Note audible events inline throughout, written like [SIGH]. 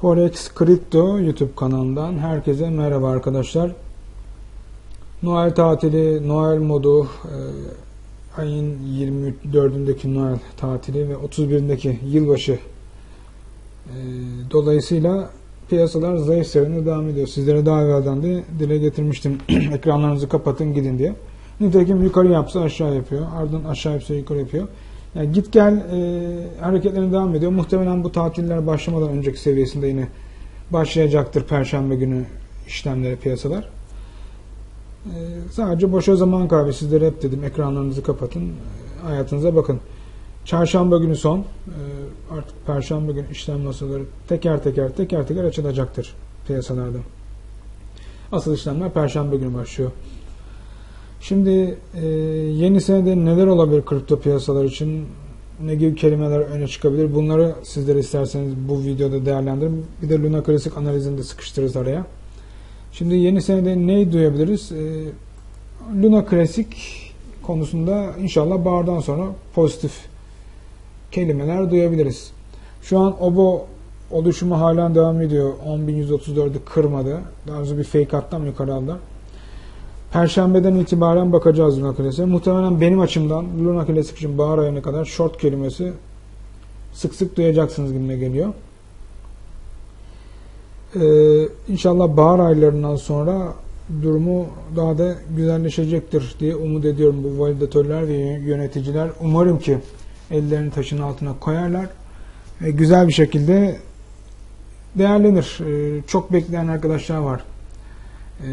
Forex Crypto YouTube kanalından herkese merhaba arkadaşlar. Noel tatili, Noel modu, e, ayın 24'ündeki Noel tatili ve 31'indeki yılbaşı e, dolayısıyla piyasalar zayıf seyrine devam ediyor. Sizlere daha evvelden de dile getirmiştim. [CLEARS THROAT] Ekranlarınızı kapatın gidin diye. Nitekim yukarı yapsa aşağı yapıyor. Ardından aşağı yapsa yukarı yapıyor. Yani git gel e, hareketlerine devam ediyor. Muhtemelen bu tatiller başlamadan önceki seviyesinde yine başlayacaktır Perşembe günü işlemleri piyasalar. E, sadece boşa zaman kaybı. Sizlere hep dedim ekranlarınızı kapatın. hayatınıza bakın. Çarşamba günü son. e, artık Perşembe günü işlem masaları teker teker teker teker açılacaktır piyasalarda. Asıl işlemler Perşembe günü başlıyor. Şimdi e, yeni senede neler olabilir kripto piyasalar için? Ne gibi kelimeler öne çıkabilir? Bunları sizlere isterseniz bu videoda değerlendirin. Bir de Luna Klasik analizini de sıkıştırırız araya. Şimdi yeni senede neyi duyabiliriz? E, Luna Klasik konusunda inşallah bahardan sonra pozitif kelimeler duyabiliriz. Şu an OBO oluşumu halen devam ediyor. 10.134'ü kırmadı. Daha önce bir fake attım yukarı aldı. Perşembeden itibaren bakacağız Luna. Muhtemelen benim açımdan Luna için bahar ayına kadar short kelimesi sık sık duyacaksınız gibime geliyor. Ee, inşallah bahar aylarından sonra durumu daha da güzelleşecektir diye umut ediyorum bu validatörler ve yöneticiler. Umarım ki ellerini taşın altına koyarlar ve güzel bir şekilde değerlenir. Ee, çok bekleyen arkadaşlar var. Ee,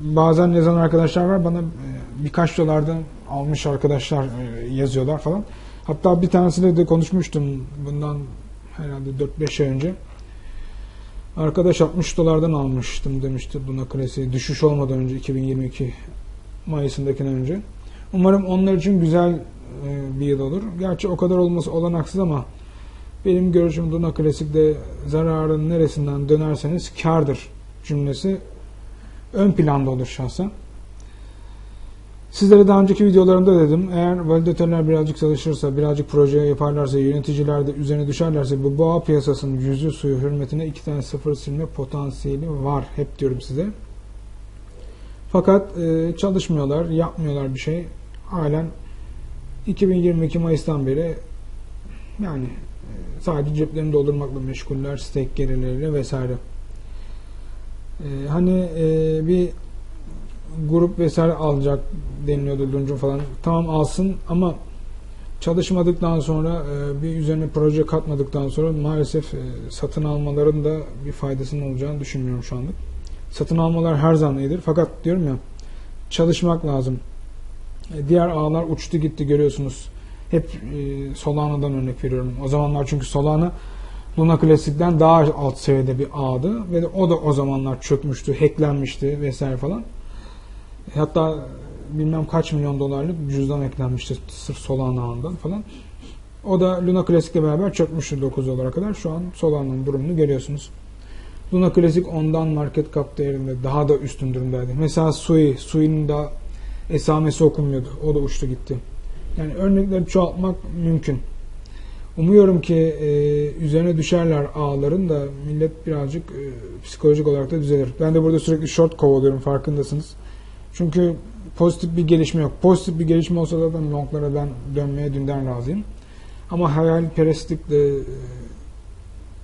bazen yazan arkadaşlar var. Bana e, birkaç dolardan almış arkadaşlar e, yazıyorlar falan. Hatta bir tanesiyle de konuşmuştum bundan herhalde 4-5 ay önce. Arkadaş 60 dolardan almıştım demişti buna klasiği. Düşüş olmadan önce 2022 Mayıs'ındakinden önce. Umarım onlar için güzel e, bir yıl olur. Gerçi o kadar olması olanaksız ama benim görüşüm Luna Klasik'te zararın neresinden dönerseniz kardır cümlesi ön planda olur şahsen. Sizlere daha önceki videolarımda dedim. Eğer validatörler birazcık çalışırsa, birazcık proje yaparlarsa, yöneticiler de üzerine düşerlerse bu boğa piyasasının yüzü suyu hürmetine iki tane sıfır silme potansiyeli var. Hep diyorum size. Fakat e, çalışmıyorlar, yapmıyorlar bir şey. Halen 2022 Mayıs'tan beri yani e, sadece ceplerini doldurmakla meşguller, stake gelirleriyle vesaire. Ee, hani e, bir grup vesaire alacak deniliyordu Luncun falan. Tamam alsın ama çalışmadıktan sonra e, bir üzerine proje katmadıktan sonra maalesef e, satın almaların da bir faydasının olacağını düşünmüyorum şu anda. Satın almalar her zaman iyidir. Fakat diyorum ya çalışmak lazım. E, diğer ağlar uçtu gitti görüyorsunuz. Hep e, Solana'dan örnek veriyorum. O zamanlar çünkü Solana Luna Classic'ten daha alt seviyede bir ağdı ve o da o zamanlar çökmüştü, hacklenmişti vesaire falan. Hatta bilmem kaç milyon dolarlık cüzdan eklenmişti sırf Solana ağından falan. O da Luna Classic'le beraber çökmüştü 9 dolara kadar. Şu an Solana'nın durumunu görüyorsunuz. Luna Classic ondan market cap değerinde daha da üstün durumdaydı. Mesela Sui, Sui'nin da esamesi okunmuyordu. O da uçtu gitti. Yani örnekleri çoğaltmak mümkün. Umuyorum ki e, üzerine düşerler ağların da millet birazcık e, psikolojik olarak da düzelir. Ben de burada sürekli short kovalıyorum farkındasınız. Çünkü pozitif bir gelişme yok. Pozitif bir gelişme olsa zaten longlara ben dönmeye dünden razıyım. Ama hayalperestlikle e,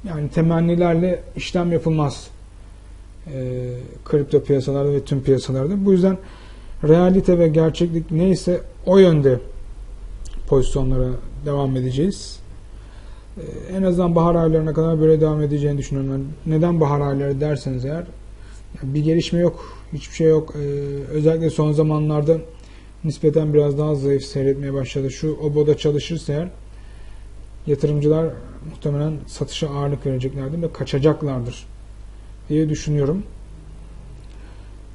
yani temennilerle işlem yapılmaz. E, kripto piyasalarda ve tüm piyasalarda. Bu yüzden realite ve gerçeklik neyse o yönde pozisyonlara devam edeceğiz. Ee, en azından bahar aylarına kadar böyle devam edeceğini düşünüyorum. Yani neden bahar ayları derseniz eğer bir gelişme yok, hiçbir şey yok. Ee, özellikle son zamanlarda nispeten biraz daha zayıf seyretmeye başladı. Şu oboda çalışırsa eğer yatırımcılar muhtemelen satışa ağırlık vereceklerdir ve kaçacaklardır diye düşünüyorum.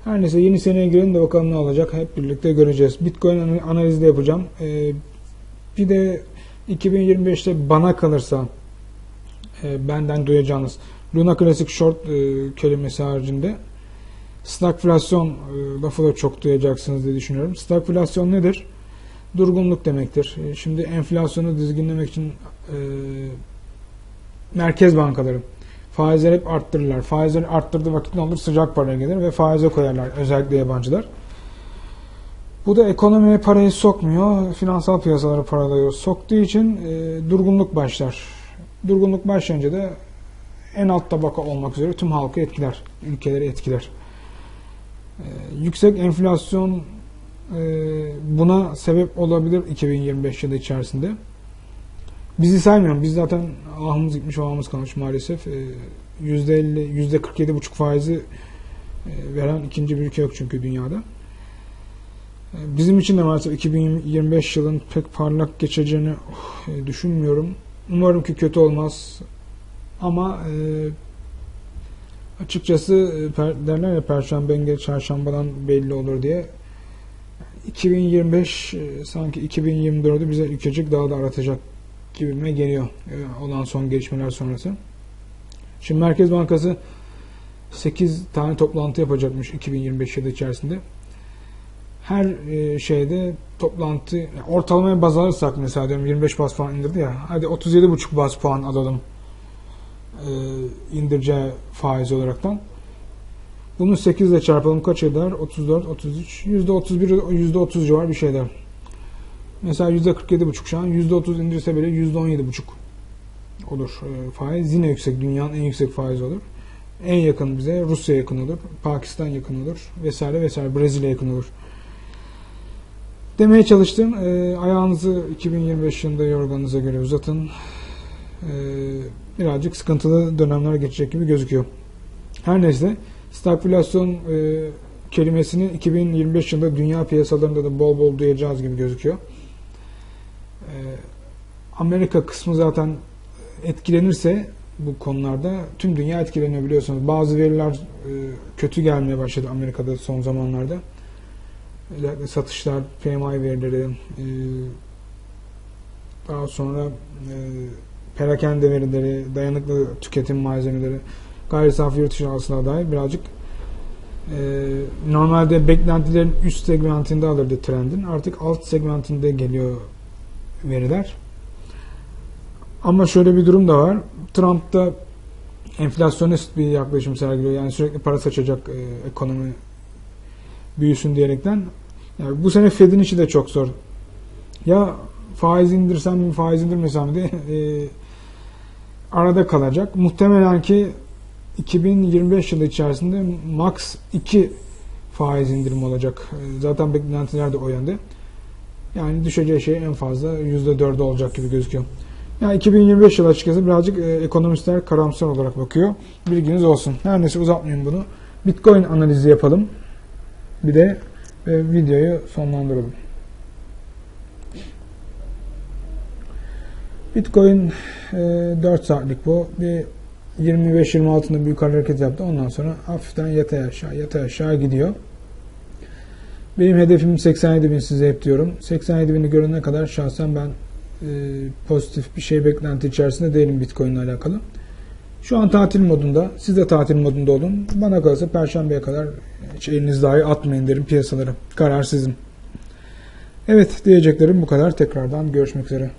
Her neyse yeni seneye girelim de bakalım ne olacak hep birlikte göreceğiz. Bitcoin analizi de yapacağım. Ee, bir de 2025'te bana kalırsa e, benden duyacağınız Luna Classic Short e, kelimesi haricinde stagflasyon e, lafı da çok duyacaksınız diye düşünüyorum. Stagflasyon nedir? Durgunluk demektir. E, şimdi enflasyonu dizginlemek için e, merkez bankaları Faizleri hep arttırırlar. Faizleri arttırdığı vakit ne olur? Sıcak para gelir ve faize koyarlar. Özellikle yabancılar. Bu da ekonomiye parayı sokmuyor. Finansal piyasalara parayı soktuğu için e, durgunluk başlar. Durgunluk başlayınca da en alt tabaka olmak üzere tüm halkı etkiler. Ülkeleri etkiler. E, yüksek enflasyon e, buna sebep olabilir 2025 yılı içerisinde. Bizi saymıyorum. Biz zaten ahımız gitmiş, ahımız kalmış maalesef. E, %50, %47,5 faizi e, veren ikinci bir ülke yok çünkü dünyada. Bizim için de maalesef 2025 yılın pek parlak geçeceğini oh, e, düşünmüyorum. Umarım ki kötü olmaz. Ama e, açıkçası e, derler ya Perşembe engel çarşambadan belli olur diye. 2025 e, sanki 2024'ü bize ülkecek daha da aratacak gibime geliyor olan son gelişmeler sonrası. Şimdi Merkez Bankası 8 tane toplantı yapacakmış 2025 yılı içerisinde. Her e, şeyde toplantı yani ortalamaya baz alırsak mesela diyorum 25 bas puan indirdi ya hadi 37,5 bas puan alalım e, indireceği faiz olaraktan. Bunu 8 ile çarpalım kaç eder? 34, 33, %31, %30 civar bir şey eder. Mesela %47,5 şu an %30 indirse bile %17,5 olur e, faiz. Yine yüksek. Dünyanın en yüksek faizi olur. En yakın bize Rusya yakın olur. Pakistan yakın olur. Vesaire vesaire. Brezilya yakın olur. Demeye çalıştım. E, ayağınızı 2025 yılında yorganınıza göre uzatın. E, birazcık sıkıntılı dönemler geçecek gibi gözüküyor. Her neyse stagflasyon e, kelimesini 2025 yılında dünya piyasalarında da bol bol duyacağız gibi gözüküyor. E, Amerika kısmı zaten etkilenirse bu konularda tüm dünya etkileniyor biliyorsunuz. Bazı veriler e, kötü gelmeye başladı Amerika'da son zamanlarda. Özellikle satışlar, PMI verileri, e, daha sonra e, perakende verileri, dayanıklı tüketim malzemeleri, gayri safi yurt dışı hasılaya dair birazcık e, normalde beklentilerin üst segmentinde alırdı trendin. Artık alt segmentinde geliyor veriler. Ama şöyle bir durum da var. Trump da enflasyonist bir yaklaşım sergiliyor. Yani sürekli para saçacak e, ekonomi büyüsün diyerekten. Yani bu sene Fed'in içi de çok zor. Ya faiz indirsem mi, faiz indirmesem de e, arada kalacak. Muhtemelen ki 2025 yılı içerisinde max 2 faiz indirimi olacak. E, Zaten beklentiler de o yönde. Yani düşeceği şey en fazla %4'e olacak gibi gözüküyor. Yani 2025 yılı açıkçası birazcık e, ekonomistler karamsar olarak bakıyor. Bilginiz olsun. Her neyse uzatmayayım bunu. Bitcoin analizi yapalım. Bir de e, videoyu sonlandıralım. Bitcoin e, 4 saatlik bu. Bir 25-26'ında bir yukarı hareket yaptı. Ondan sonra hafiften yatay aşağı, yatay aşağı gidiyor. Benim hedefim 87 bin size hep diyorum. 87 bini görene kadar şahsen ben e, pozitif bir şey beklenti içerisinde değilim Bitcoin ile alakalı. Şu an tatil modunda. Siz de tatil modunda olun. Bana kalırsa Perşembe'ye kadar hiç eliniz dahi atmayın derim piyasaları. Karar sizin. Evet diyeceklerim bu kadar. Tekrardan görüşmek üzere.